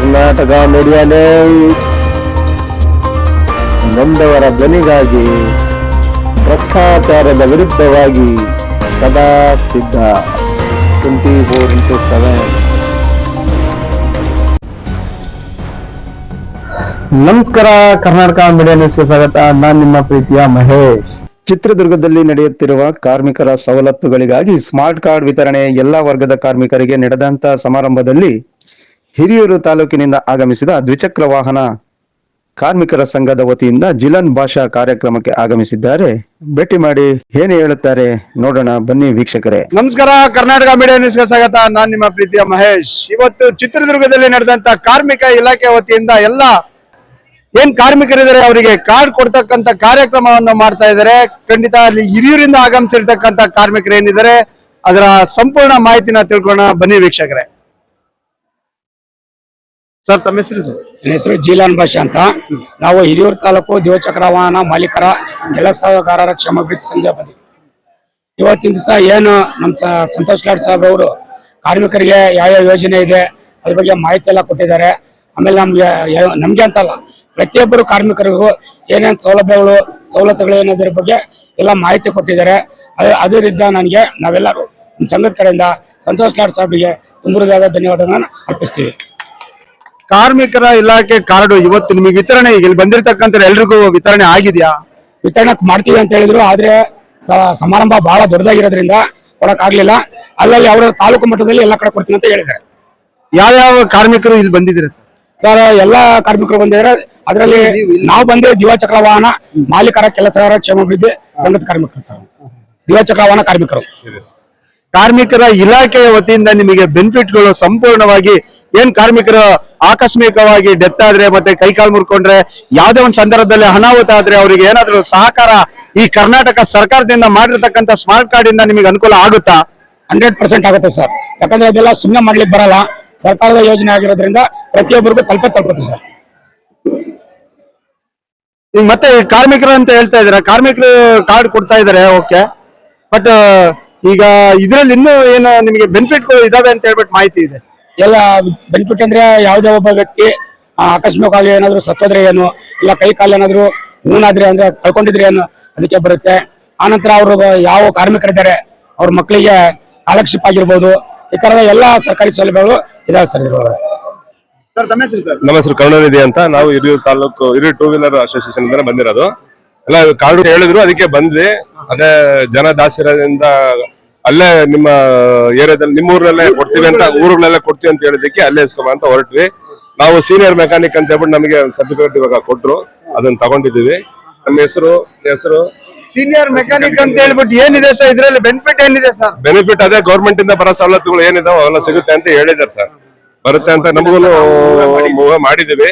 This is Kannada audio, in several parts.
ಕರ್ನಾಟಕ ಮೀಡಿಯಾ ನೊಂದವರ ಧ್ವನಿಗಾಗಿ, ಭ್ರಷ್ಟಾಚಾರದ ವಿರುದ್ಧವಾಗಿ ಸದಾ ಸಿದ್ಧ. Twenty four into seven. ನಮಸ್ಕಾರ, ಕರ್ನಾಟಕ ಮೀಡಿಯಾ ನ್ಯೂಸ್ಗೆ ಸ್ವಾಗತ. ನಾನು ನಿಮ್ಮ ಪ್ರೀತಿಯ ಮಹೇಶ್. ಚಿತ್ರದುರ್ಗದಲ್ಲಿ ನಡೆಯುತ್ತಿರುವ ಕಾರ್ಮಿಕರ ಸವಲತ್ತುಗಳಿಗಾಗಿ ಸ್ಮಾರ್ಟ್ ಕಾರ್ಡ್ ವಿತರಣೆ ಎಲ್ಲಾ ವರ್ಗದ ಕಾರ್ಮಿಕರಿಗೆ ನಡೆದಂತ ಸಮಾರಂಭದಲ್ಲಿ ಹಿರಿಯೂರು ತಾಲೂಕಿನಿಂದ ಆಗಮಿಸಿದ ದ್ವಿಚಕ್ರ ವಾಹನ ಕಾರ್ಮಿಕರ ಸಂಘದ ವತಿಯಿಂದ ಜಿಲನ್ ಭಾಷಾ ಕಾರ್ಯಕ್ರಮಕ್ಕೆ ಆಗಮಿಸಿದ್ದಾರೆ. ಭೇಟಿ ಮಾಡಿ ಏನು ಹೇಳುತ್ತಾರೆ ನೋಡೋಣ, ಬನ್ನಿ ವೀಕ್ಷಕರೇ. ನಮಸ್ಕಾರ, ಕರ್ನಾಟಕ ಮೀಡಿಯಾ ನ್ಯೂಸ್ಗೆ ಸ್ವಾಗತ. ನಾನ್ ನಿಮ್ಮ ಪ್ರೀತಿಯ ಮಹೇಶ್. ಇವತ್ತು ಚಿತ್ರದುರ್ಗದಲ್ಲಿ ನಡೆದಂತ ಕಾರ್ಮಿಕ ಇಲಾಖೆ ವತಿಯಿಂದ ಎಲ್ಲ ಏನ್ ಕಾರ್ಮಿಕರಿದ್ದಾರೆ, ಅವರಿಗೆ ಕಾರ್ಡ್ ಕೊಡ್ತಕ್ಕಂತ ಕಾರ್ಯಕ್ರಮವನ್ನು ಮಾಡ್ತಾ ಇದ್ದಾರೆ. ಖಂಡಿತ ಅಲ್ಲಿ ಹಿರಿಯೂರಿಂದ ಆಗಮಿಸಿರ್ತಕ್ಕಂತ ಕಾರ್ಮಿಕರು ಏನಿದ್ದಾರೆ, ಅದರ ಸಂಪೂರ್ಣ ಮಾಹಿತಿನ ತಿಳ್ಕೊಳ್ಳೋಣ. ಬನ್ನಿ ವೀಕ್ಷಕರೇ. ಸರ್, ತಮ್ಮ ಹೆಸರು ಸರ್? ನನ್ನ ಹೆಸರು ಜೀಲಾನ್ ಭಾಷೆ ಅಂತ. ನಾವು ಹಿರಿಯೂರು ತಾಲೂಕು ದಿವಚಕ್ರ ವಾಹನ ಮಾಲೀಕರ ಕೆಲಸಗಾರರ ಕ್ಷಮಾಭಿವೃದ್ಧಿ ಸಂಘ ಬಂದಿ ಇವತ್ತಿನ ದಿವಸ ಏನು ನಮ್ಮ ಸಂತೋಷ್ ಲಾಡ್ ಸಾಹೇಬ್ ಅವರು ಕಾರ್ಮಿಕರಿಗೆ ಯಾವ್ಯಾವ ಯೋಜನೆ ಇದೆ, ಅದ್ರ ಬಗ್ಗೆ ಮಾಹಿತಿ ಎಲ್ಲ ಕೊಟ್ಟಿದ್ದಾರೆ. ಆಮೇಲೆ ನಮ್ಗೆ ನಮ್ಗೆ ಅಂತಲ್ಲ, ಪ್ರತಿಯೊಬ್ಬರು ಕಾರ್ಮಿಕರಿಗೂ ಏನೇನು ಸೌಲಭ್ಯಗಳು, ಸವಲತ್ತುಗಳು ಏನಾದ್ರ ಬಗ್ಗೆ ಎಲ್ಲ ಮಾಹಿತಿ ಕೊಟ್ಟಿದ್ದಾರೆ. ಅದೇ ಅದರಿಂದ ನನಗೆ ನಾವೆಲ್ಲರೂ ನಮ್ಮ ಸಂಘದ ಕಡೆಯಿಂದ ಸಂತೋಷ್ ಲಾಡ್ ಸಾಹೇಬ್ಗೆ ತುಂಬುವುದಾದ ಧನ್ಯವಾದಗಳನ್ನು ಅರ್ಪಿಸ್ತೀವಿ. ಕಾರ್ಮಿಕರ ಇಲಾಖೆ ಕಾರ್ಡು ಇವತ್ತು ನಿಮಗೆ ವಿತರಣೆ ಈಗ ಇಲ್ಲಿ ಬಂದಿರತಕ್ಕಂತ ಎಲ್ರಿಗೂ ವಿತರಣೆ ಆಗಿದೆಯಾ? ವಿತರಣೆ ಮಾಡ್ತೀವಿ ಅಂತ ಹೇಳಿದ್ರು ಆದ್ರೆ ಸ- ಸಮಾರಂಭ ಬಹಳ ದೊಡ್ಡದಾಗಿರೋದ್ರಿಂದ ಕೊಡಕ್ ಆಗ್ಲಿಲ್ಲ ಅಲ್ಲಲ್ಲಿ ಅವರ ತಾಲೂಕು ಮಟ್ಟದಲ್ಲಿ ಎಲ್ಲ ಕಡೆ ಕೊಡ್ತೀನಿ ಅಂತ ಹೇಳಿದ್ದಾರೆ. ಯಾವ್ಯಾವ ಕಾರ್ಮಿಕರು ಇಲ್ಲಿ ಬಂದಿದ್ದೀರಾ ಸರ್? ಸರ್ ಎಲ್ಲಾ ಕಾರ್ಮಿಕರು ಬಂದಿದ್ದಾರೆ. ಅದರಲ್ಲಿ ನಾವು ಬಂದೆ ದಿವಾಚಕ್ರ ವಾಹನ ಮಾಲೀಕರ ಕೆಲಸಗಾರ ಕ್ಷೇಮಾಭಿವೃದ್ಧಿ ಸಂಘದ ಕಾರ್ಮಿಕರು ಸರ್. ದಿವಾಚಕ್ರ ವಾಹನ ಕಾರ್ಮಿಕರು. ಕಾರ್ಮಿಕರ ಇಲಾಖೆಯ ವತಿಯಿಂದ ನಿಮಗೆ ಬೆನಿಫಿಟ್ಗಳು ಸಂಪೂರ್ಣವಾಗಿ ಏನ್ ಕಾರ್ಮಿಕರು ಆಕಸ್ಮಿಕವಾಗಿ ಡೆತ್ ಆದ್ರೆ ಮತ್ತೆ ಕೈಕಾಲು ಮುರ್ಕೊಂಡ್ರೆ ಯಾವ್ದೇ ಒಂದು ಸಂದರ್ಭದಲ್ಲಿ ಅನಾಹುತ ಆದ್ರೆ ಅವರಿಗೆ ಏನಾದ್ರೂ ಸಹಕಾರ ಈ ಕರ್ನಾಟಕ ಸರ್ಕಾರದಿಂದ ಮಾಡಿರ್ತಕ್ಕಂಥ ಸ್ಮಾರ್ಟ್ ಕಾರ್ಡ್ ಇಂದ ನಿಮಗೆ ಅನುಕೂಲ ಆಗುತ್ತಾ? ಹಂಡ್ರೆಡ್ ಪರ್ಸೆಂಟ್ ಆಗುತ್ತೆ ಸರ್. ಯಾಕಂದ್ರೆ ಅದೆಲ್ಲ ಸುಮ್ಮನೆ ಮಾಡ್ಲಿಕ್ಕೆ ಬರಲ್ಲ. ಸರ್ಕಾರದ ಯೋಜನೆ ಆಗಿರೋದ್ರಿಂದ ಪ್ರತಿಯೊಬ್ಬರಿಗೂ ತಲುಪ ತಲುಪುತ್ತೆ ಸರ್. ಈಗ ಮತ್ತೆ ಕಾರ್ಮಿಕರು ಅಂತ ಹೇಳ್ತಾ ಇದ್ದೀರಾ? ಕಾರ್ಮಿಕರು ಕಾರ್ಡ್ ಕೊಡ್ತಾ ಇದಾರೆ ಓಕೆ. ಬಟ್ ಈಗ ಇದ್ರಲ್ಲಿ ಇನ್ನೂ ಏನು ನಿಮಗೆ ಬೆನಿಫಿಟ್ಗಳು ಇದಾವೆ ಅಂತ ಹೇಳ್ಬಿಟ್ಟು ಮಾಹಿತಿ ಇದೆ? ಎಲ್ಲ ಬೆನಿಫಿಟ್ ಅಂದ್ರೆ ಯಾವುದೇ ಒಬ್ಬ ವ್ಯಕ್ತಿ ಆ, ಆಕಸ್ಮಿಕವಾಗಿ ಏನಾದ್ರು ಸತ್ತೋದ್ರೆ ಏನು ಇಲ್ಲ ಕೈ ಕಾಲು ಏನಾದ್ರು ಊನಾದ್ರೆ ಅಂದ್ರೆ ಕಳ್ಕೊಂಡಿದ್ರೆ ಏನು ಅದಕ್ಕೆ ಬರುತ್ತೆ. ಆನಂತರ ಅವರು ಯಾವ ಕಾರ್ಮಿಕರಿದ್ದಾರೆ ಅವ್ರ ಮಕ್ಕಳಿಗೆ ಸ್ಕಾಲರ್ಶಿಪ್ ಆಗಿರ್ಬೋದು ಈ ತರದ ಎಲ್ಲ ಸರ್ಕಾರಿ ಸೌಲಭ್ಯಗಳು ಇದಾವೆ ಸರ್ ಇದ್ರೊಳಗೆ ಸರ್ ತಮ್ಮ ಹೆಸರು ಸರ್? ನಮ್ಮ ಹೆಸರು ಕರುಣಾನಿಧಿ ಅಂತ. ನಾವು Hiriyur taluk Hiriyur two wheeler association ಇಂದ ಬಂದಿರೋದು. ಎಲ್ಲ ಕಾರ್ಡು ಹೇಳಿದ್ರು ಅದಕ್ಕೆ ಬಂದ್ವಿ. ಅದೇ ಜನ ಜಾಸ್ತಿ ಅಲ್ಲೇ ನಿಮ್ಮ ಏರಿಯಾದಲ್ಲಿ ನಿಮ್ಮ ಊರಲ್ಲೇ ಕೊಡ್ತೀವಿ ಅಂತ ಊರುಗಳೆಲ್ಲ ಕೊಡ್ತೀವಿ ಅಂತ ಹೇಳಿದಕ್ಕೆ ಅಲ್ಲೇ ಇಸ್ಕೊಂಬ ಅಂತ ಹೊರಟ್ವಿ. ನಾವು ಸೀನಿಯರ್ ಮೆಕ್ಯಾನಿಕ್ ಅಂತ ಹೇಳ್ಬಿಟ್ಟು ನಮಗೆ ಸರ್ಟಿಫಿಕೇಟ್ ಇವಾಗ ಕೊಟ್ರು ಅದನ್ನ ತಗೊಂಡಿದ್ದೀವಿ. ನಮ್ಮ ಹೆಸರು ಹೆಸರು? ಸೀನಿಯರ್ ಮೆಕ್ಯಾನಿಕ್ ಅಂತ ಹೇಳ್ಬಿಟ್ಟು ಏನಿದೆ ಸರ್ ಇದ್ರಲ್ಲಿ ಬೆನಿಫಿಟ್ ಏನಿದೆ ಸರ್ ಬೆನಿಫಿಟ್ ಅದೇ ಗೌರ್ಮೆಂಟ್ ಇಂದ ಬರೋ ಸವಲತ್ತುಗಳು ಏನಿದಾವೆ ಅವೆಲ್ಲ ಸಿಗುತ್ತೆ ಅಂತ ಹೇಳಿದ್ದಾರೆ ಸರ್ ಬರುತ್ತೆ ಅಂತ ನಮಗೂ ಮಾಡಿದೀವಿ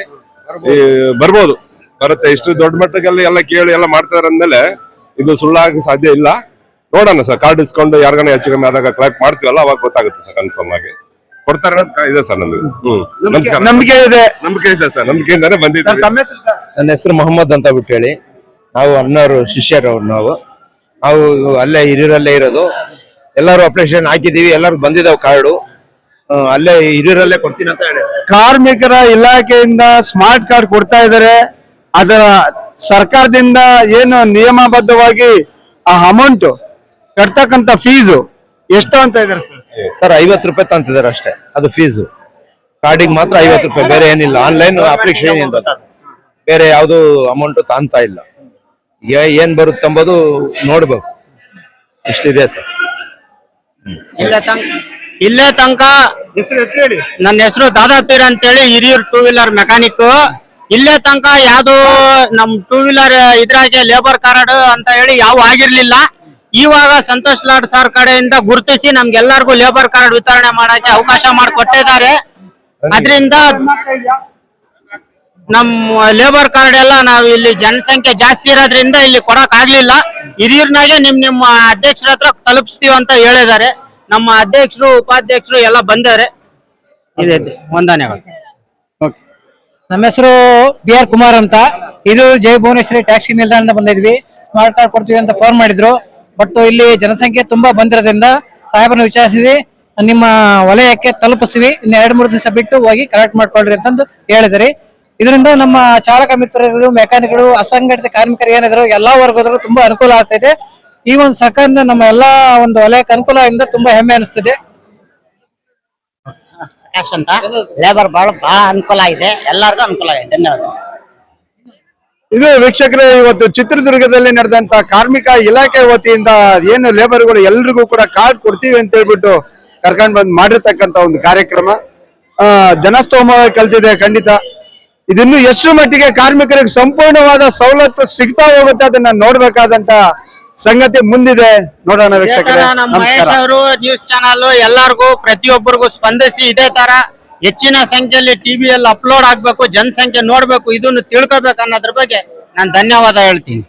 ಬರ್ಬೋದು. ಬರುತ್ತೆ. ಇಷ್ಟು ದೊಡ್ಡ ಮಟ್ಟಕ್ಕೆಲ್ಲ ಎಲ್ಲ ಕೇಳಿ ಎಲ್ಲ ಮಾಡ್ತಾರೆ ಅಂದಮೇಲೆ ಇದು ಸುಳ್ಳಾಗಿ ಸಾಧ್ಯ ಇಲ್ಲ. ನೋಡೋಣ ಸರ್ ಕಾರ್ಡ್ ಇಸ್ಕೊಂಡು ಯಾರಿಗಾನ ಹೆಚ್ಚು ಕಮ್ಮಿ ಆದಾಗ ಕ್ಲಾಕ್ ಮಾಡ್ತೀವಲ್ಲ ಅವಾಗ ಗೊತ್ತಾಗುತ್ತೆ ಸರ್ ಕನ್ಫರ್ಮ್ ಆಗಿ. ಕೊಡ್ತಾರೆ ಇದೆ ಸರ್ ನಮಗೆ. ಹ್ಮ್. ನಮಸ್ಕಾರ. ನಂಬಿಕೆ ಇದೆ. ನಂಬಿಕೆ ಇದೆ ಸರ್ ನಂಬಿಕೆಯಿಂದಾನೆ ಸರ್ ಬಂದಿದ್ದೀವಿ ಹೆಸರು ಸರ್? ನನ್ನ ಹೆಸರು ಮೊಹಮ್ಮದ್ ಅಂತ ಬಿಟ್ಟು ಹೇಳಿ. ನಾವು ಅನ್ನೋರು ಶಿಷ್ಯರು ನಾವು. ನಾವು ಅಲ್ಲೇ ಹಿರಿಯರಲ್ಲೇ ಇರೋದು. ಎಲ್ಲರೂ ಆಪರೇಷನ್ ಹಾಕಿದೀವಿ ಎಲ್ಲರೂ ಬಂದಿದ್ದಾವೆ ಕಾರ್ಡು. ಅಲ್ಲೇ ಹಿರಿಯರಲ್ಲೇ ಕೊಡ್ತೀನಿ ಅಂತ ಹೇಳಿ. ಕಾರ್ಮಿಕರ ಇಲಾಖೆಯಿಂದ ಸ್ಮಾರ್ಟ್ ಕಾರ್ಡ್ ಕೊಡ್ತಾ ಇದ್ದಾರೆ. ಅದರ ಸರ್ಕಾರದಿಂದ ಏನು ನಿಯಮಬದ್ಧವಾಗಿ ಆ ಅಮೌಂಟ್ ಕಟ್ತಕ್ಕಂತ ಫೀಸು ಎಷ್ಟು ಅಂತ ಇದ್ದಾರೆ ಸರ್. ಸರ್ ಐವತ್ತು ರೂಪಾಯಿ ತಂತಿದ್ದಾರೆ ಅಷ್ಟೇ. ಅದು ಫೀಸು ಕಾರ್ಡಿಗೆ ಮಾತ್ರ ಐವತ್ತು ರೂಪಾಯಿ ಬೇರೆ ಏನಿಲ್ಲ. ಆನ್ಲೈನ್ ಅಪ್ಲಿಕೇಶನ್ ಏನ್ ಬರ್ತದೆ ಬೇರೆ ಯಾವುದು ಅಮೌಂಟ್ ತಾಂತಾ ಇಲ್ಲ. ಏ- ಏನ್ ಬರುತ್ತೆ ಅಂಬೋದು ನೋಡ್ಬೇಕು. ಇಷ್ಟಿದೆ ಸರ್. ಇಲ್ಲೇ ತನಕ ಇಲ್ಲೇ ತನಕ ಹೆಸರು ಹೆಸರು ಹೇಳಿ. ನನ್ನ ಹೆಸರು ದಾದಾ ಪೀರ್ ಅಂತೇಳಿ ಹಿರಿಯೂರ್ ಟೂ ವೀಲರ್ ಮೆಕ್ಯಾನಿಕ್ ಇಲ್ಲೇ ತನಕ ಯಾವ್ದು ನಮ್ ಟೂ ವೀಲರ್ ಇದ್ರಾಗೆ ಲೇಬರ್ ಕಾರ್ಡ್ ಅಂತ ಹೇಳಿ ಯಾವ ಆಗಿರ್ಲಿಲ್ಲ. ಇವಾಗ ಸಂತೋಷ್ ಲಾಡ್ ಸರ್ ಕಡೆಯಿಂದ ಗುರುತಿಸಿ ನಮ್ಗೆಲ್ಲರಿಗೂ ಲೇಬರ್ ಕಾರ್ಡ್ ವಿತರಣೆ ಮಾಡಕ್ಕೆ ಅವಕಾಶ ಮಾಡಿಕೊಟ್ಟಿದ್ದಾರೆ. ಅದರಿಂದ ನಮ್ಮ ಲೇಬರ್ ಕಾರ್ಡ್ ಎಲ್ಲ ನಾವು ಇಲ್ಲಿ ಜನಸಂಖ್ಯೆ ಜಾಸ್ತಿ ಇರೋದ್ರಿಂದ ಇಲ್ಲಿ ಕೊಡಕ್ ಆಗ್ಲಿಲ್ಲ. ಹಿರಿಯರ್ನಾಗೆ ನಿಮ್ ನಿಮ್ಮ ಅಧ್ಯಕ್ಷರ ಹತ್ರ ತಲುಪಿಸ್ತೀವಿ ಅಂತ ಹೇಳಿದ್ದಾರೆ. ನಮ್ಮ ಅಧ್ಯಕ್ಷರು ಉಪಾಧ್ಯಕ್ಷರು ಎಲ್ಲ ಬಂದಾರೆ. ಇದೆ ವಂದನೆಗಳು. ನಮ್ಮ ಹೆಸರು ಬಿ ಆರ್ ಕುಮಾರ್ ಅಂತ. ಇದು ಜೈ ಭುವನೇಶ್ವರಿ ಟ್ಯಾಕ್ಸಿ ನಿಲ್ದಾಣದಿಂದ ಬಂದಿದ್ವಿ. ಸ್ಮಾರ್ಟ್ ಕಾರ್ಡ್ ಕೊಡ್ತೀವಿ ಅಂತ ಫೋನ್ ಮಾಡಿದ್ರು. ಬಟ್ ಇಲ್ಲಿ ಜನಸಂಖ್ಯೆ ತುಂಬಾ ಬಂದಿರೋದ್ರಿಂದ ಸಾಹೇಬರನ್ನ ವಿಚಾರಿಸಿದ್ವಿ. ನಿಮ್ಮ ವಲಯಕ್ಕೆ ತಲುಪಿಸ್ತೀವಿ. ಇನ್ನು ಎರಡು, ಮೂರು ದಿವಸ ಬಿಟ್ಟು ಹೋಗಿ ಕಲೆಕ್ಟ್ ಮಾಡ್ಕೊಳ್ರಿ ಅಂತಂದು ಹೇಳಿದ್ರಿ. ಇದರಿಂದ ನಮ್ಮ ಚಾಲಕ ಮಿತ್ರರು ಮೆಕ್ಯಾನಿಕ್ಗಳು ಅಸಂಘಟಿತ ಕಾರ್ಮಿಕರು ಏನಿದ್ರು ಎಲ್ಲಾ ವರ್ಗದವರು ತುಂಬಾ ಅನುಕೂಲ ಆಗ್ತೈತೆ. ಈ ಒಂದು ಸರ್ಕಾರದಿಂದ ನಮ್ಮ ಎಲ್ಲಾ ಒಂದು ವಲಯಕ್ಕೆ ಅನುಕೂಲ ಇಂದ ತುಂಬಾ ಹೆಮ್ಮೆ ಅನಿಸ್ತಿದೆ. ಪ್ರಕಾಶ್ ಅಂತ. ಲೇಬರ್ ಬಹಳ ಬಹಳ ಅನುಕೂಲ ಇದೆ. ಎಲ್ಲರಿಗೂ ಅನುಕೂಲ ಇದೆ. ಧನ್ಯವಾದ ಇದು ವೀಕ್ಷಕರೇ, ಇವತ್ತು ಚಿತ್ರದುರ್ಗದಲ್ಲಿ ನಡೆದಂತ ಕಾರ್ಮಿಕ ಇಲಾಖೆ ವತಿಯಿಂದ ಏನು ಲೇಬರ್ಗಳು ಎಲ್ರಿಗೂ ಕೂಡ ಕಾರ್ಡ್ ಕೊಡ್ತೀವಿ ಅಂತ ಹೇಳ್ಬಿಟ್ಟು ಕರ್ಕೊಂಡ್ ಬಂದ್ ಮಾಡಿರ್ತಕ್ಕಂತ ಒಂದು ಕಾರ್ಯಕ್ರಮ. ಆ ಜನಸ್ತೋಮವಾಗಿ ಕಲ್ತಿದೆ ಖಂಡಿತ. ಇದಿನ್ನು ಎಷ್ಟು ಮಟ್ಟಿಗೆ ಕಾರ್ಮಿಕರಿಗೆ ಸಂಪೂರ್ಣವಾದ ಸವಲತ್ತು ಸಿಗ್ತಾ ಹೋಗುತ್ತೆ ಅದನ್ನ ನೋಡ್ಬೇಕಾದಂತ ಸಂಗತಿ ಮುಂದಿದೆ ನೋಡೋಣ ವೀಕ್ಷಕರೇ. ನಮಸ್ಕಾರ. ಅವರು ನ್ಯೂಸ್ ಚಾನಲ್ ಎಲ್ಲರಿಗೂ ಪ್ರತಿಯೊಬ್ಬರಿಗೂ ಸ್ಪಂದಿಸಿ ಇದೇ ತರ ಹೆಚ್ಚಿನ ಸಂಖ್ಯೆಯಲ್ಲಿ ಟಿವಿಯಲ್ಲಿ ಅಪ್ಲೋಡ್ ಆಗ್ಬೇಕು ಜನಸಂಖ್ಯೆ ನೋಡ್ಬೇಕು ಇದನ್ನು ತಿಳ್ಕೊಬೇಕು ಅನ್ನೋದ್ರ ಬಗ್ಗೆ ನಾನು ಧನ್ಯವಾದ ಹೇಳ್ತೀನಿ.